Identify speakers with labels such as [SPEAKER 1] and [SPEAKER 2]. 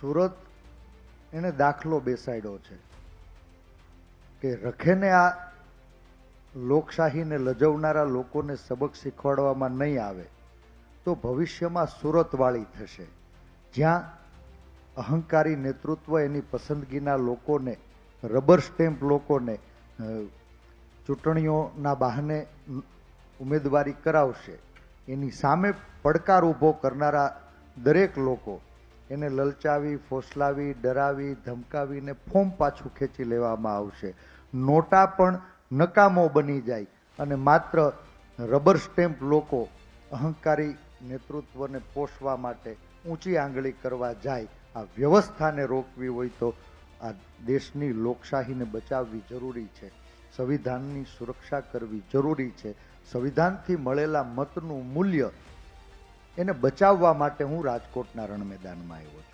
[SPEAKER 1] સુરત એને દાખલો બેસાડ્યો છે કે રખેને આ લોકશાહીને લજવનારા લોકોને સબક શીખવાડવામાં નહીં આવે, તો ભવિષ્યમાં સુરતવાળી થશે. જ્યાં અહંકારી નેતૃત્વ એની પસંદગીના લોકોને, રબર સ્ટેમ્પ લોકોને ચૂંટણીઓના બહાને ઉમેદવારી કરાવશે. એની સામે પડકાર ઊભો કરનારા દરેક લોકો એને લલચાવી, ફોસલાવી, ડરાવી ધમકાવીને ફોર્મ પાછું ખેંચી લેવામાં આવશે. નોટા પણ નકામો બની જાય અને માત્ર રબર સ્ટેમ્પ લોકો અહંકારી નેતૃત્વને પોષવા માટે ઊંચી આંગળી કરવા જાય, આ વ્યવસ્થાને રોકવી હોય તો આ દેશની લોકશાહીને બચાવવી જરૂરી છે. સંવિધાનની સુરક્ષા કરવી જરૂરી છે. સંવિધાનથી મળેલા મતનું મૂલ્ય એને બચાવવા માટે હું રાજકોટના રણ મેદાનમાં આવ્યો છું